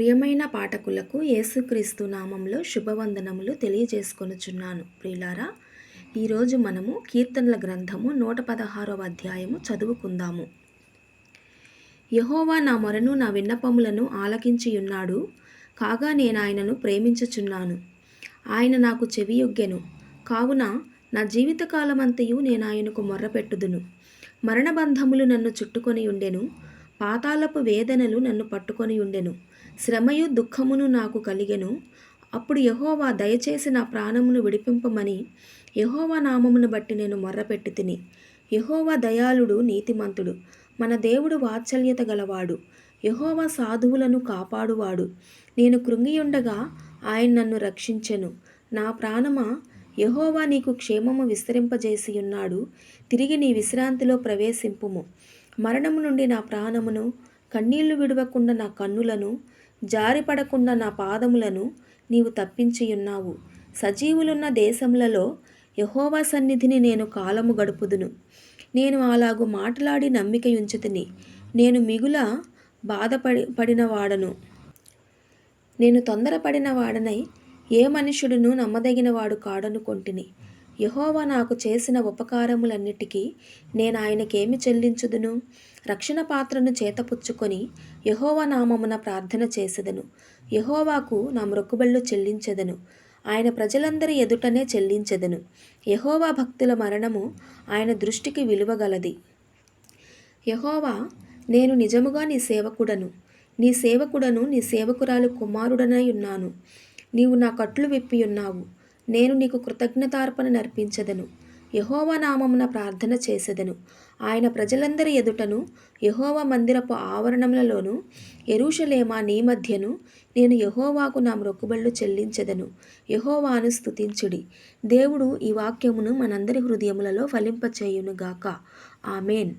ప్రియమైన పాఠకులకు యేసుక్రీస్తు నామంలో శుభవందనములు తెలియజేసుకొనుచున్నాను. ప్రియులారా ఈరోజు మనము కీర్తనల గ్రంథము నూట పదహారవ అధ్యాయము చదువుకుందాము. యహోవా నా మొరను నా విన్నపములను ఆలకించియున్నాడు కాగా నేను ఆయనను ప్రేమించుచున్నాను. ఆయన నాకు చెవియొగ్గెను. కావున నా జీవితకాలమంతయు నేను ఆయనకు మొర్రపెట్టుదును. మరణబంధములు నన్ను చుట్టుకొని ఉండెను పాతాళపు వేదనలు నన్ను పట్టుకొని ఉండెను. శ్రమయు దుఃఖమును నాకు కలిగెను. అప్పుడు యహోవా దయచేసి నా ప్రాణమును విడిపింపమని యహోవా నామమును బట్టి నేను మొర్రపెట్టి తిని. యహోవా దయాళుడు నీతిమంతుడు మన దేవుడు వాత్సల్యత గలవాడు. యహోవా సాధువులను కాపాడువాడు. నేను కృంగియుండగా ఆయన నన్ను రక్షించెను. నా ప్రాణమా? యహోవా నీకు క్షేమము విస్తరింపజేసి ఉన్నాడు తిరిగి నీ విశ్రాంతిలో ప్రవేశింపుము. మరణము నుండి నా ప్రాణమును కన్నీళ్ళు విడవకుండా నా కన్నులను జారిపడకుండా నా పాదములను నీవు తప్పించియున్నావు. సజీవులున్న దేశములలో యహోవా సన్నిధిని నేను కాలము గడుపుదును. నేను అలాగు మాట్లాడి నమ్మిక ఉంచుతుని నేను మిగుల బాధపడి పడిన వాడను నేను తొందరపడిన వాడనై ఏ మనుషుడును నమ్మదగిన వాడు కాడనుకొంటిని. యహోవా నాకు చేసిన ఉపకారములన్నిటికీ నేను ఆయనకేమి చెల్లించుదును? రక్షణ పాత్రను చేతపుచ్చుకొని యహోవా నామమున ప్రార్థన చేసెదను. యహోవాకు నా మొక్కుబళ్ళు చెల్లించెదను. ఆయన ప్రజలందరి ఎదుటనే చెల్లించెదను. యహోవా భక్తుల మరణము ఆయన దృష్టికి విలువగలది. యహోవా నేను నిజముగా నీ సేవకుడను. నీ సేవకుడను నీ సేవకురాలు కుమారుడనై ఉన్నాను. నీవు నా కట్లు విప్పి ఉన్నావు నేను నీకు కృతజ్ఞతార్పణ నర్పించదను. యహోవా నామమున ప్రార్థన చేసెదను. ఆయన ప్రజలందరి ఎదుటను యహోవా మందిరపు ఆవరణములలోను ఎరుషలేమా నీ మధ్యను నేను యహోవాకు నా మొక్కుబళ్ళు చెల్లించెదను. యహోవాను స్థుతించుడి దేవుడు ఈ వాక్యమును మనందరి హృదయములలో ఫలింపచేయునుగాక. ఆమెన్.